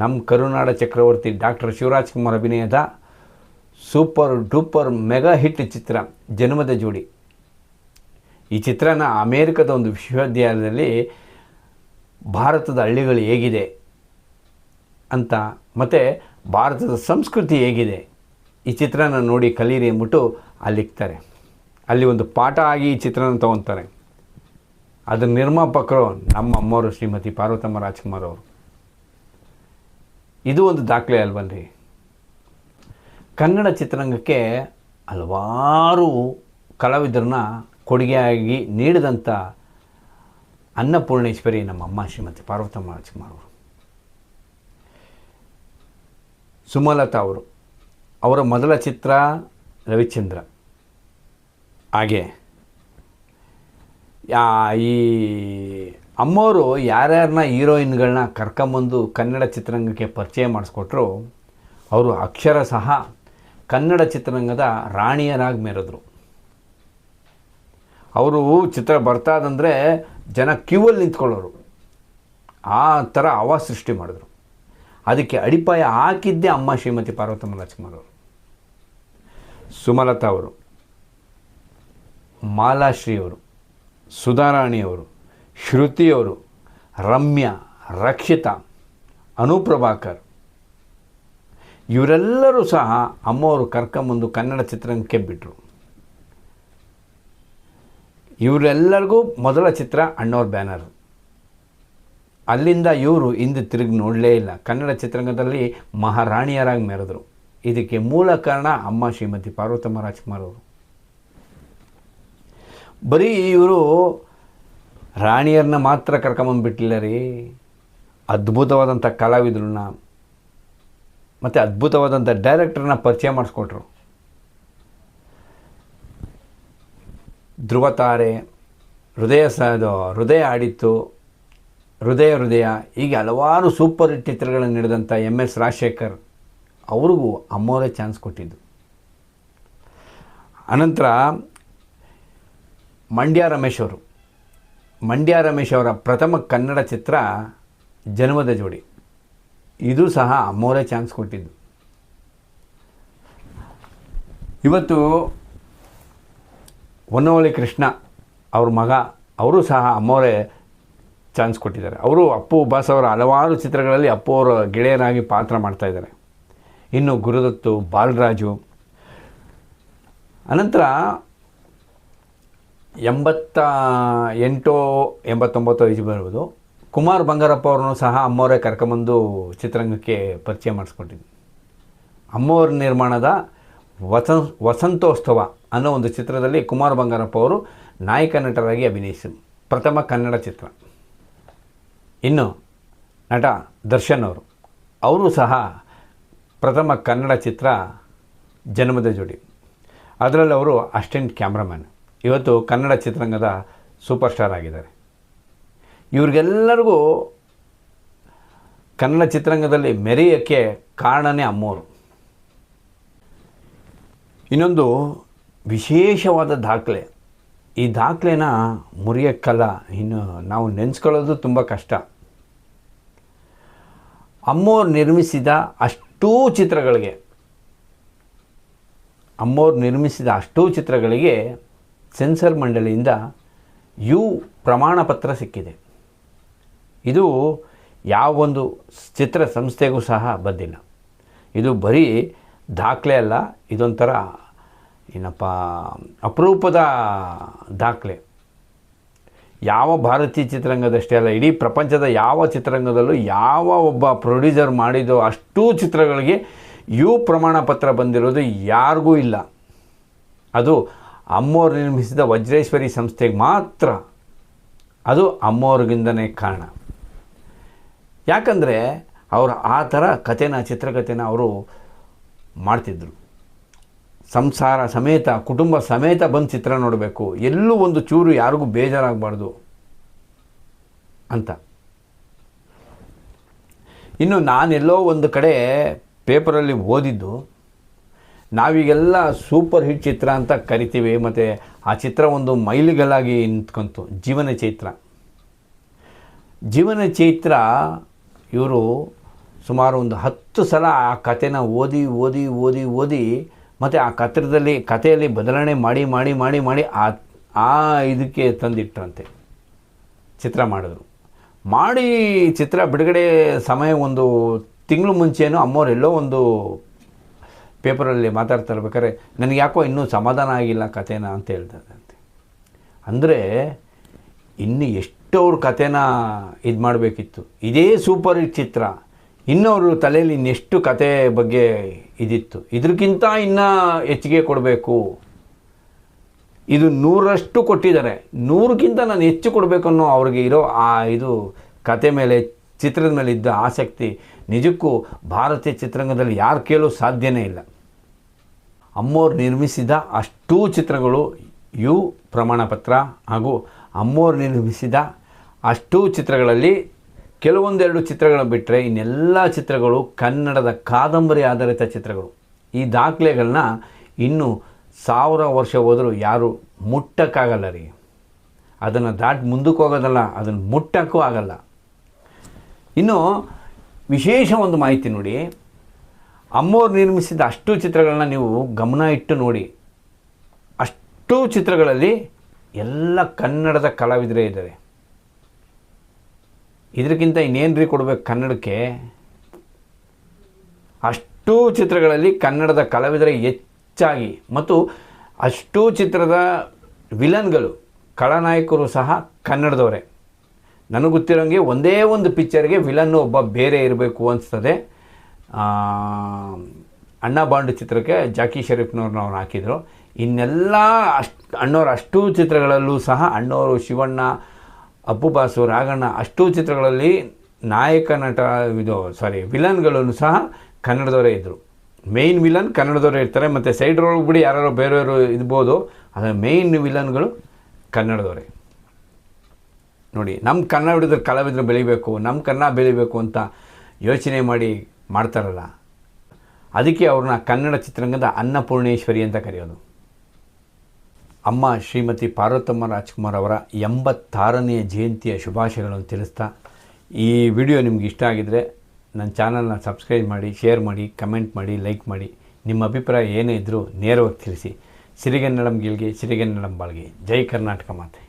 ನಮ್ಮ ಕರುನಾಡ ಚಕ್ರವರ್ತಿ ಡಾಕ್ಟರ್ ಶಿವರಾಜ್ ಕುಮಾರ್ ಅಭಿನಯದ ಸೂಪರ್ ಡೂಪರ್ ಮೆಗಾ ಹಿಟ್ ಚಿತ್ರ, ಜನ್ಮದ ಜೋಡಿ. ಈ ಚಿತ್ರನ ಅಮೇರಿಕದ ಒಂದು ವಿಶ್ವವಿದ್ಯಾಲಯದಲ್ಲಿ ಭಾರತದ ಹಳ್ಳಿಗಳು ಹೇಗಿದೆ ಅಂತ, ಮತ್ತು ಭಾರತದ ಸಂಸ್ಕೃತಿ ಹೇಗಿದೆ, ಈ ಚಿತ್ರನ ನೋಡಿ ಕಲೀರಿ ಅಂದ್ಬಿಟ್ಟು ಅಲ್ಲಿಕ್ತಾರೆ ಅಲ್ಲಿ ಒಂದು ಪಾಠ ಆಗಿ ಈ ಚಿತ್ರನ ತೊಗೊತಾರೆ. ಅದರ ನಿರ್ಮಾಪಕರು ನಮ್ಮ ಅಮ್ಮವರು ಶ್ರೀಮತಿ ಪಾರ್ವತಮ್ಮ ರಾಜ್ಕುಮಾರ್ ಅವರು. ಇದು ಒಂದು ದಾಖಲೆ ಅಲ್ವಲ್ರಿ ಕನ್ನಡ ಚಿತ್ರರಂಗಕ್ಕೆ ಹಲವಾರು ಕಲಾವಿದರನ್ನ ಕೊಡುಗೆಯಾಗಿ ನೀಡಿದಂಥ ಅನ್ನಪೂರ್ಣೇಶ್ವರಿ ನಮ್ಮ ಅಮ್ಮ ಶ್ರೀಮತಿ ಪಾರ್ವತಮ್ಮ ರಾಜ್ಕುಮಾರ್ ಅವರು ಸುಮಲತಾ ಅವರು, ಅವರ ಮೊದಲ ಚಿತ್ರ ರವಿಚಂದ್ರ. ಹಾಗೆ ಈ ಅಮ್ಮವರು ಯಾರ್ಯಾರನ್ನ ಹೀರೋಯಿನ್ಗಳನ್ನ ಕರ್ಕೊಂಬಂದು ಕನ್ನಡ ಚಿತ್ರರಂಗಕ್ಕೆ ಪರಿಚಯ ಮಾಡಿಸ್ಕೊಟ್ರು, ಅವರು ಅಕ್ಷರ ಸಹ ಕನ್ನಡ ಚಿತ್ರರಂಗದ ರಾಣಿಯರಾಗಿ ಮೆರೆದ್ರು. ಅವರು ಚಿತ್ರ ಬರ್ತಾದಂದರೆ ಜನ ಕ್ಯೂವಲ್ಲಿ ನಿಂತ್ಕೊಳ್ಳೋರು. ಆ ಥರ ಅವ ಸೃಷ್ಟಿ ಮಾಡಿದ್ರು. ಅದಕ್ಕೆ ಅಡಿಪಾಯ ಹಾಕಿದ್ದೇ ಅಮ್ಮ ಶ್ರೀಮತಿ ಪಾರ್ವತಮ್ಮ ರಾಜ್ಕುಮಾರ್ ಅವರು. ಸುಮಲತಾ ಅವರು, ಮಾಲಾಶ್ರೀ ಅವರು ಸುಧಾರಾಣಿಯವರು ಶ್ರುತಿಯವರು ರಮ್ಯ, ರಕ್ಷಿತಾ, ಅನುಪ್ರಭಾಕರ್. ಇವರೆಲ್ಲರೂ ಸಹ ಅಮ್ಮವರು ಕರ್ಕೊಂಬಂದು ಕನ್ನಡ ಚಿತ್ರರಂಗಕ್ಕೆ ಬಿಟ್ಟರು ಇವರೆಲ್ಲರಿಗೂ ಮೊದಲ ಚಿತ್ರ ಅಣ್ಣವ್ರ ಬ್ಯಾನರ್. ಅಲ್ಲಿಂದ ಇವರು ಹಿಂದೆ ತಿರುಗಿ ನೋಡಲೇ ಇಲ್ಲ. ಕನ್ನಡ ಚಿತ್ರರಂಗದಲ್ಲಿ ಮಹಾರಾಣಿಯರಾಗಿ ಮೆರೆದರು. ಇದಕ್ಕೆ ಮೂಲ ಕಾರಣ ಅಮ್ಮ ಶ್ರೀಮತಿ ಪಾರ್ವತಮ್ಮ ರಾಜ್ಕುಮಾರ್ ಅವರು. ಬರೀ ಇವರು ರಾಣಿಯರನ್ನ ಮಾತ್ರ ಕರ್ಕೊಂಬಂದ್ಬಿಟ್ಟಿಲ್ಲ ರೀ ಅದ್ಭುತವಾದಂಥ ಕಲಾವಿದ್ರನ್ನ, ಮತ್ತು ಅದ್ಭುತವಾದಂಥ ಡೈರೆಕ್ಟರ್ನ ಪರಿಚಯ ಮಾಡಿಸ್ಕೊಟ್ರು. ಧ್ರುವತಾರೆ ಹೃದಯ ಸ ಇದು ಹೃದಯ ಆಡಿತ್ತು, ಹೃದಯ ಹೃದಯ, ಹೀಗೆ ಹಲವಾರು ಸೂಪರ್ ಹಿಟ್ ಚಿತ್ರಗಳನ್ನು ನೀಡಿದಂಥ ಎಂ ಎಸ್ ರಾಜಶೇಖರ್ ಅವ್ರಿಗೂ ಅಮ್ಮೋರೇ ಚಾನ್ಸ್ ಕೊಟ್ಟಿದ್ದು. ಅನಂತರ ಮಂಡ್ಯ ರಮೇಶ್ ಅವರು. ಮಂಡ್ಯ ರಮೇಶ್ ಅವರ ಪ್ರಥಮ ಕನ್ನಡ ಚಿತ್ರ ಜನ್ಮದ ಜೋಡಿ. ಇದು ಸಹ ಅಮೋರೆ ಚಾನ್ಸ್ ಕೊಟ್ಟಿದ್ದು. ಇವತ್ತು ಹೊನ್ನವಳ್ಳಿ ಕೃಷ್ಣ ಅವ್ರ ಮಗ, ಅವರು ಸಹ ಅಮ್ಮೋರೆ ಚಾನ್ಸ್ ಕೊಟ್ಟಿದ್ದಾರೆ. ಅವರು ಅಪ್ಪು ಅವರ ಹಲವಾರು ಚಿತ್ರಗಳಲ್ಲಿ ಅಪ್ಪು ಅವರ ಗೆಳೆಯರಾಗಿ ಪಾತ್ರ ಮಾಡ್ತಾಯಿದ್ದಾರೆ ಇನ್ನು ಗುರುದತ್ತು ಬಾಲರಾಜು. ಅನಂತರ ಎಂಬತ್ತ ಎಂಟು ಎಂಬತ್ತೊಂಬತ್ತು ವಯಸ್ಸು ಬರ್ಬೋದು. ಕುಮಾರ್ ಬಂಗಾರಪ್ಪ ಅವ್ರನ್ನು ಸಹ ಅಮ್ಮವರೇ ಕರ್ಕೊಂಬಂದು ಚಿತ್ರರಂಗಕ್ಕೆ ಪರಿಚಯ ಮಾಡಿಸ್ಕೊಟ್ಟಿದ್ದು ಅಮ್ಮವ್ರ ನಿರ್ಮಾಣದ ವಸಂ, ವಸಂತೋತ್ಸವ ಅನ್ನೋ ಒಂದು ಚಿತ್ರದಲ್ಲಿ ಕುಮಾರ್ ಬಂಗಾರಪ್ಪ ಅವರು ನಾಯಕ ನಟರಾಗಿ ಅಭಿನಯಿಸಿದರು. ಪ್ರಥಮ ಕನ್ನಡ ಚಿತ್ರ. ಇನ್ನು ನಟ ದರ್ಶನ್ ಅವರು. ಅವರು ಸಹ ಪ್ರಥಮ ಕನ್ನಡ ಚಿತ್ರ ಜನ್ಮದ ಜೋಡಿ. ಅದರಲ್ಲಿ ಅವರು ಅಸ್ಟೆಂಟ್ ಕ್ಯಾಮ್ರಾಮ್ಯಾನ್ ಇವತ್ತು ಕನ್ನಡ ಚಿತ್ರರಂಗದ ಸೂಪರ್ ಸ್ಟಾರ್ ಆಗಿದ್ದಾರೆ. ಇವ್ರಿಗೆಲ್ಲರಿಗೂ ಕನ್ನಡ ಚಿತ್ರರಂಗದಲ್ಲಿ ಮೆರೆಯೋಕ್ಕೆ ಕಾರಣನೇ ಅಮ್ಮೋರು. ಇನ್ನೊಂದು ವಿಶೇಷವಾದ ದಾಖಲೆ. ಈ ದಾಖಲೆನ ಮುರಿಯೋಕ್ಕಲ್ಲ, ಇನ್ನು ನಾವು ನೆನೆಸ್ಕೊಳ್ಳೋದು ತುಂಬ ಕಷ್ಟ. ಅಮ್ಮೋರು ನಿರ್ಮಿಸಿದ ಅಷ್ಟೂ ಚಿತ್ರಗಳಿಗೆ, ಅಮ್ಮೋರು ನಿರ್ಮಿಸಿದ ಅಷ್ಟೂ ಚಿತ್ರಗಳಿಗೆ ಸೆನ್ಸರ್ ಮಂಡಳಿಯಿಂದ ಯು ಪ್ರಮಾಣ ಪತ್ರ ಸಿಕ್ಕಿದೆ. ಇದು ಯಾವೊಂದು ಚಿತ್ರ ಸಂಸ್ಥೆಗೂ ಸಹ ಬಂದಿಲ್ಲ ಇದು ಬರೀ ದಾಖಲೆ ಅಲ್ಲ, ಇದೊಂಥರ ಏನಪ್ಪ, ಅಪರೂಪದ ದಾಖಲೆ. ಯಾವ ಭಾರತೀಯ ಚಿತ್ರರಂಗದಷ್ಟೇ ಅಲ್ಲ, ಇಡೀ ಪ್ರಪಂಚದ ಯಾವ ಚಿತ್ರರಂಗದಲ್ಲೂ ಯಾವ ಒಬ್ಬ ಪ್ರೊಡ್ಯೂಸರ್ ಮಾಡಿದೋ ಅಷ್ಟೂ ಚಿತ್ರಗಳಿಗೆ ಯು ಪ್ರಮಾಣ ಪತ್ರ ಬಂದಿರೋದು ಯಾರಿಗೂ ಇಲ್ಲ. ಅದು ಅಮ್ಮೋರು ನಿರ್ಮಿಸಿದ ವಜ್ರೇಶ್ವರಿ ಸಂಸ್ಥೆಗೆ ಮಾತ್ರ ಅದು ಅಮ್ಮೋರಿಗಿಂದನೇ ಕಾರಣ. ಯಾಕಂದರೆ ಅವರು ಆ ಥರ ಕಥೆನ, ಚಿತ್ರಕಥೆನ ಅವರು ಮಾಡ್ತಿದ್ರು. ಸಂಸಾರ ಸಮೇತ, ಕುಟುಂಬ ಸಮೇತ ಬಂದು ಚಿತ್ರ ನೋಡಬೇಕು. ಎಲ್ಲೂ ಒಂದು ಚೂರು ಯಾರಿಗೂ ಬೇಜಾರಾಗಬಾರ್ದು ಅಂತ. ಇನ್ನು ನಾನೆಲ್ಲೋ ಒಂದು ಕಡೆ ಪೇಪರಲ್ಲಿ ಓದಿದ್ದು ನಾವೀಗೆಲ್ಲ ಸೂಪರ್ ಹಿಟ್ ಚಿತ್ರ ಅಂತ ಕರಿತೀವಿ, ಮತ್ತು ಆ ಚಿತ್ರ ಒಂದು ಮೈಲಿಗಲಾಗಿ ನಿಂತ್ಕೊಂತು, ಜೀವನ ಚೈತ್ರ. ಜೀವನ ಚೈತ್ರ ಇವರು ಸುಮಾರು ಒಂದು ಹತ್ತು ಸಲ ಆ ಕಥೆನ ಓದಿ ಓದಿ ಓದಿ ಓದಿ, ಮತ್ತು ಆ ಕತ್ರದಲ್ಲಿ, ಕಥೆಯಲ್ಲಿ ಬದಲಾವಣೆ ಮಾಡಿ ಮಾಡಿ ಮಾಡಿ ಮಾಡಿ ಆ ಆ ಇದಕ್ಕೆ ತಂದಿಟ್ರಂತೆ. ಚಿತ್ರ ಮಾಡಿದ್ರು. ಮಾಡಿ ಚಿತ್ರ ಬಿಡುಗಡೆ ಸಮಯ ಒಂದು ತಿಂಗಳು ಮುಂಚೆನೂ ಅಮ್ಮವ್ರು ಎಲ್ಲೋ ಒಂದು ಪೇಪರಲ್ಲಿ ಮಾತಾಡ್ತಾ ಇರ್ಬೇಕಾದ್ರೆ, ನನಗೆ ಯಾಕೋ ಇನ್ನೂ ಸಮಾಧಾನ ಆಗಿಲ್ಲ ಕಥೆನ ಅಂತ ಹೇಳ್ತಾರಂತೆ ಅಂದರೆ, ಇನ್ನು ಎಷ್ಟವ್ರ ಕಥೆನ ಇದು ಮಾಡಬೇಕಿತ್ತು. ಇದೇ ಸೂಪರ್ ಹಿಟ್ ಚಿತ್ರ. ಇನ್ನವರು ತಲೆಯಲ್ಲಿ ಇನ್ನೆಷ್ಟು ಕತೆ ಬಗ್ಗೆ ಇದಿತ್ತು. ಇದಕ್ಕಿಂತ ಇನ್ನೂ ಹೆಚ್ಚಿಗೆ ಕೊಡಬೇಕು. ಇದು ನೂರಷ್ಟು ಕೊಟ್ಟಿದ್ದಾರೆ. ನೂರಕ್ಕಿಂತ ನಾನು ಹೆಚ್ಚು ಕೊಡಬೇಕು ಅನ್ನೋ ಅವ್ರಿಗೆ ಇರೋ ಆ ಇದು ಕತೆ ಮೇಲೆ, ಚಿತ್ರದ ಮೇಲೆ ಇದ್ದ ಆಸಕ್ತಿ, ನಿಜಕ್ಕೂ ಭಾರತೀಯ ಚಿತ್ರರಂಗದಲ್ಲಿ ಯಾರು ಕೇಳೋ ಸಾಧ್ಯನೇ ಇಲ್ಲ. ಅಮ್ಮೋರು ನಿರ್ಮಿಸಿದ ಅಷ್ಟೂ ಚಿತ್ರಗಳು ಯು ಪ್ರಮಾಣಪತ್ರ ಹಾಗೂ ಅಮ್ಮೋರು ನಿರ್ಮಿಸಿದ ಅಷ್ಟೂ ಚಿತ್ರಗಳಲ್ಲಿ ಕೆಲವೊಂದೆರಡು ಚಿತ್ರಗಳನ್ನು ಬಿಟ್ಟರೆ ಇನ್ನೆಲ್ಲ ಚಿತ್ರಗಳು ಕನ್ನಡದ ಕಾದಂಬರಿ ಆಧಾರಿತ ಚಿತ್ರಗಳು. ಈ ದಾಖಲೆಗಳನ್ನ ಇನ್ನೂ ಸಾವಿರ ವರ್ಷ ಹೋದರೂ ಯಾರೂ ಮುಟ್ಟಕ್ಕಾಗಲ್ಲ ರೀ. ಅದನ್ನು ದಾಟಿ ಮುಂದಕ್ಕೆ ಹೋಗೋದಲ್ಲ, ಅದನ್ನು ಮುಟ್ಟಕ್ಕೂ ಆಗಲ್ಲ. ಇನ್ನು ವಿಶೇಷ ಒಂದು ಮಾಹಿತಿ ನೋಡಿ. ಅಮ್ಮೋರು ನಿರ್ಮಿಸಿದ ಅಷ್ಟು ಚಿತ್ರಗಳನ್ನ ನೀವು ಗಮನ ಇಟ್ಟು ನೋಡಿ. ಅಷ್ಟು ಚಿತ್ರಗಳಲ್ಲಿ ಎಲ್ಲ ಕನ್ನಡದ ಕಲಾವಿದರೇ ಇದ್ದಾರೆ ಇದಕ್ಕಿಂತ ಇನ್ನೇನು ರೀ ಕೊಡಬೇಕು ಕನ್ನಡಕ್ಕೆ? ಅಷ್ಟೂ ಚಿತ್ರಗಳಲ್ಲಿ ಕನ್ನಡದ ಕಲಾವಿದರೇ ಹೆಚ್ಚಾಗಿ ಮತ್ತು ಅಷ್ಟೂ ಚಿತ್ರದ ವಿಲನ್ಗಳು ಖಳನಾಯಕರು ಸಹ ಕನ್ನಡದವರೇ. ನನಗೆ ಗೊತ್ತಿರೋಂಗೆ ಒಂದೇ ಒಂದು ಪಿಕ್ಚರ್ಗೆ ವಿಲನ್ನು ಒಬ್ಬ ಬೇರೆ ಇರಬೇಕು ಅನಿಸ್ತದೆ. ಆ, ಅಣ್ಣ ಬಾಂಡು ಚಿತ್ರಕ್ಕೆ ಜಾಕಿ ಶರೀಫ್ನವ್ರನ್ನ ಅವ್ರು ಹಾಕಿದರು. ಇನ್ನೆಲ್ಲ ಅಷ್ಟು, ಅಣ್ಣವ್ರ ಅಷ್ಟೂ ಚಿತ್ರಗಳಲ್ಲೂ ಸಹ ಅಣ್ಣವರು ಶಿವಣ್ಣ, ಅಪ್ಪು ಬಾಸು, ರಾಘಣ್ಣ ಅಷ್ಟೂ ಚಿತ್ರಗಳಲ್ಲಿ ನಾಯಕ ನಟ, ಇದು ಸಾರಿ ವಿಲನ್ಗಳನ್ನು ಸಹ ಕನ್ನಡದವರೇ ಇದ್ದರು ಮೇಯ್ನ್ ವಿಲನ್ ಕನ್ನಡದವರೇ ಇರ್ತಾರೆ, ಮತ್ತು ಸೈಡ್ ರೋಲ್ ಬಿಡಿ ಯಾರು ಬೇರೆಯವರು ಇರ್ಬೋದು, ಆದರೆ ಮೇಯ್ನ್ ವಿಲನ್ಗಳು ಕನ್ನಡದವರೇ. ನೋಡಿ ನಮ್ಮ ಕನ್ನಡದ ಕಲಾವಿದರು ಬೆಳಿಬೇಕು ನಮ್ಮ ಕನ್ನಡ ಬೆಳಿಬೇಕು ಅಂತ ಯೋಚನೆ ಮಾಡಿ ಮಾಡ್ತಾರಲ್ಲ. ಅದಕ್ಕೆ ಅವ್ರನ್ನ ಕನ್ನಡ ಚಿತ್ರರಂಗದ ಅನ್ನಪೂರ್ಣೇಶ್ವರಿ ಅಂತ ಕರೆಯೋದು. ಅಮ್ಮ ಶ್ರೀಮತಿ ಪಾರ್ವತಮ್ಮ ರಾಜ್ಕುಮಾರ್ ಅವರ ಎಂಬತ್ತಾರನೆಯ ಜಯಂತಿಯ ಶುಭಾಶಯಗಳನ್ನು ತಿಳಿಸ್ತಾ, ಈ ವಿಡಿಯೋ ನಿಮ್ಗೆ ಇಷ್ಟ ಆಗಿದರೆ ನನ್ನ ಚಾನಲ್ನ ಸಬ್ಸ್ಕ್ರೈಬ್ ಮಾಡಿ, ಶೇರ್ ಮಾಡಿ, ಕಮೆಂಟ್ ಮಾಡಿ, ಲೈಕ್ ಮಾಡಿ. ನಿಮ್ಮ ಅಭಿಪ್ರಾಯ ಏನೇ ಇದ್ದರೂ ನೇರವಾಗಿ ತಿಳಿಸಿ. ಸಿರಿಗನ್ನಡಂ ಗಿಲ್ಗೆ ಸಿರಿಗನ್ನಡಂ ಬಾಳ್ಗೆ. ಜೈ ಕರ್ನಾಟಕ ಮಾತೆ.